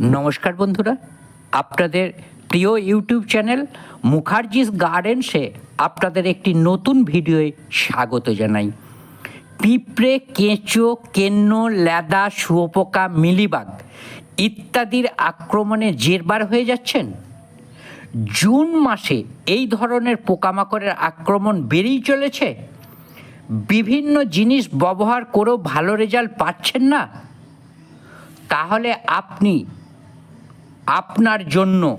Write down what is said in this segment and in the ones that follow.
নমস্কার বন্ধুরা, আপনাদের প্রিয় ইউটিউব চ্যানেল মুখার্জিস গার্ডেন্সে আপনাদের একটি নতুন ভিডিওয়ে স্বাগত জানাই। পিঁপড়ে, কেঁচো, কেন্ন, ল্যাদা, শুয়োপোকা, মিলিবাগ ইত্যাদির আক্রমণে জেরবার হয়ে যাচ্ছেন। জুন মাসে এই ধরনের পোকামাকড়ের আক্রমণ বেড়েই চলেছে। বিভিন্ন জিনিস ব্যবহার করেও ভালো রেজাল্ট পাচ্ছেন না। তাহলে আপনি আপনার জন্য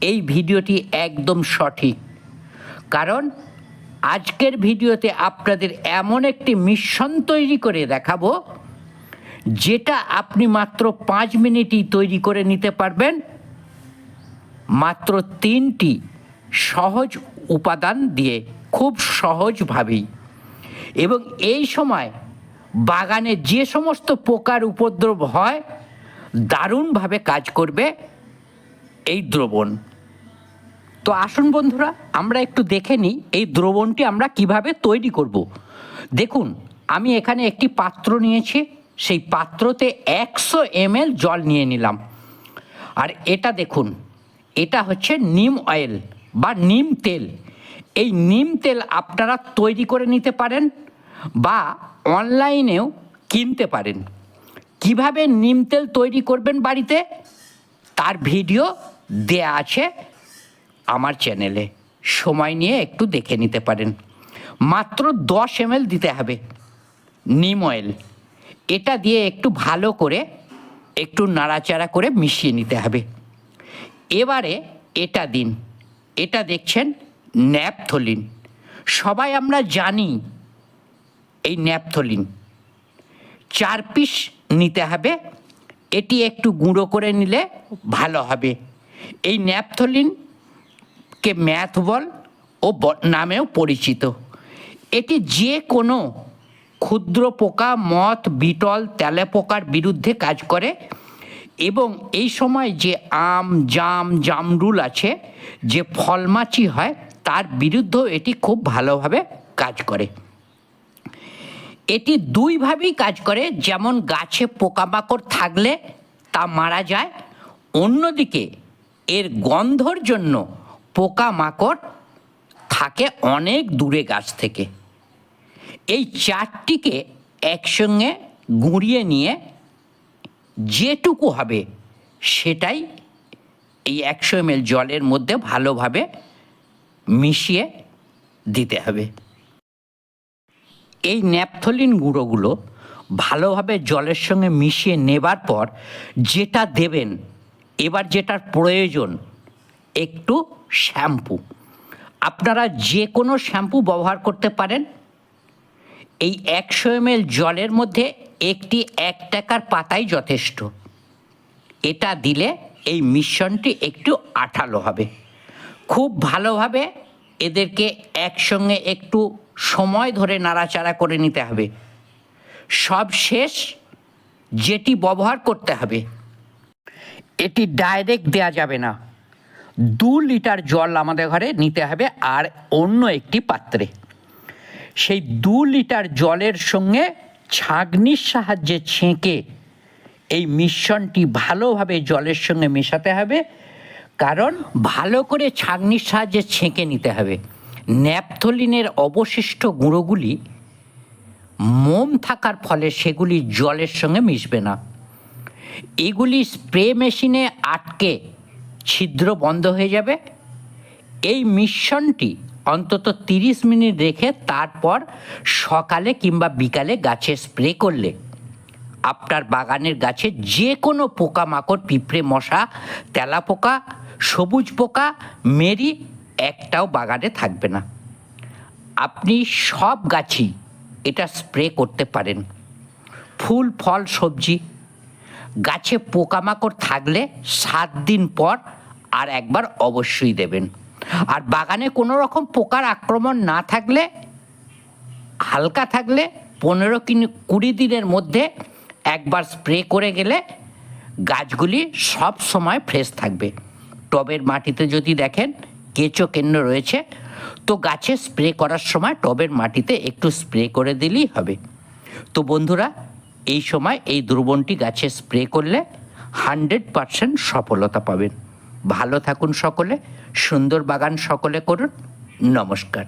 এই ভিডিওটি একদম সঠিক। কারণ আজকের ভিডিওতে আপনাদের এমন একটি মিশ্রণ তৈরি করে দেখাবো, যেটা আপনি মাত্র পাঁচ মিনিটই তৈরি করে নিতে পারবেন। মাত্র তিনটি সহজ উপাদান দিয়ে খুব সহজভাবেই। এবং এই সময় বাগানে যে সমস্ত পোকার উপদ্রব হয়, দারুণভাবে কাজ করবে। এই দ্রবণ। তো আসুন বন্ধুরা, আমরা একটু দেখে নিই এই দ্রবণটি আমরা কীভাবে তৈরি করব। দেখুন, আমি এখানে একটি পাত্র নিয়েছি, সেই পাত্রতে একশো এমএল জল নিয়ে নিলাম। আর এটা দেখুন, এটা হচ্ছে নিম অয়েল বা নিম তেল। এই নিম তেল আপনারা তৈরি করে নিতে পারেন বা অনলাইনেও কিনতে পারেন। কীভাবে নিম তেল তৈরি করবেন বাড়িতে? তার ভিডিও দেয়া আছে আমার চ্যানেলে সময় নিয়ে একটু দেখে নিতে পারেন। মাত্র দশ এমএল দিতে হবে নিম অয়েল এটা দিয়ে একটু ভালো করে একটু নাড়াচাড়া করে মিশিয়ে নিতে হবে। এবারে এটা দিন। এটা দেখছেন ন্যাপথলিন। সবাই আমরা জানি এই ন্যাপথলিন। চার পিস নিতে হবে। এটি একটু গুঁড়ো করে নিলে ভালো হবে। এই ন্যাপথলিনকে ম্যাথ বল ও নামেও পরিচিত। এটি যে কোনো ক্ষুদ্র পোকা, মথ, বিটল, তেলে পোকার বিরুদ্ধে কাজ করে এবং এই সময় যে আম, জাম, জামরুল আছে, যে ফলমাছি হয়, তার বিরুদ্ধেও এটি খুব ভালোভাবে কাজ করে। এটি দুইভাবেই কাজ করে, যেমন গাছে পোকামাকড় থাকলে তা মারা যায়, অন্যদিকে এর গন্ধর জন্য পোকামাকড় থাকে অনেক দূরে গাছ থেকে। এই চারটিকে একসঙ্গে গুঁড়িয়ে নিয়ে যেটুকু হবে সেটাই এই একশো এমএল জলের মধ্যে ভালোভাবে মিশিয়ে দিতে হবে। এই ন্যাপথলিন গুঁড়োগুলো ভালোভাবে জলের সঙ্গে মিশিয়ে নেবার পর যেটা দেবেন এবার যেটার প্রয়োজন, একটু শ্যাম্পু। আপনারা যে কোনো শ্যাম্পু ব্যবহার করতে পারেন। এই একশো এমএল জলের মধ্যে একটি এক টাকার পাতাই যথেষ্ট। এটা দিলে এই মিশ্রণটি একটু আঠালো হবে। খুব ভালোভাবে এদেরকে একসঙ্গে একটু সময় ধরে নাড়াচাড়া করে নিতে হবে। সব শেষ যেটি ব্যবহার করতে হবে এটি ডাইরেক্ট দেয়া যাবে না। দু লিটার জল আমাদের ঘরে নিতে হবে আর অন্য একটি পাত্রে। সেই দু লিটার জলের সঙ্গে ছাঁকনির সাহায্যে ছেঁকে এই মিশ্রণটি ভালোভাবে জলের সঙ্গে মেশাতে হবে। কারণ ভালো করে ছাঁকনির সাহায্যে ছেঁকে নিতে হবে। ন্যাপথলিনের অবশিষ্ট গুঁড়োগুলি মোম থাকার ফলে সেগুলি জলের সঙ্গে মিশবে না। এগুলি স্প্রে মেশিনে আটকে ছিদ্র বন্ধ হয়ে যাবে। এই মিশ্রণটি অন্তত তিরিশ মিনিট রেখে তারপর সকালে কিংবা বিকালে গাছে স্প্রে করলে আপনার বাগানের গাছে যে কোনো পোকামাকড়, পিঁপড়ে, মশা, তেলা পোকা, সবুজ পোকা, মেরি একটাও বাগানে থাকবে না। আপনি সব গাছই এটা স্প্রে করতে পারেন। ফুল, ফল, সবজি গাছে পোকামাকড় থাকলে সাত দিন পর আর একবার অবশ্যই দেবেন। আর বাগানে কোনো রকম পোকার আক্রমণ না থাকলে, হালকা থাকলে পনেরো কিনি, কুড়ি দিনের মধ্যে একবার স্প্রে করে গেলে গাছগুলি সব সময় ফ্রেশ থাকবে। টবের মাটিতে যদি দেখেন কেঁচো কেন্দ্র রয়েছে, তো গাছে স্প্রে করার সময় টবের মাটিতে একটু স্প্রে করে দিলেই হবে। তো বন্ধুরা এই সময় এই দ্রবণটি গাছে স্প্রে করলে হান্ড্রেড পারসেন্ট সফলতা পাবেন। ভালো থাকুন সকলে, সুন্দর বাগান সকলে করুন। নমস্কার।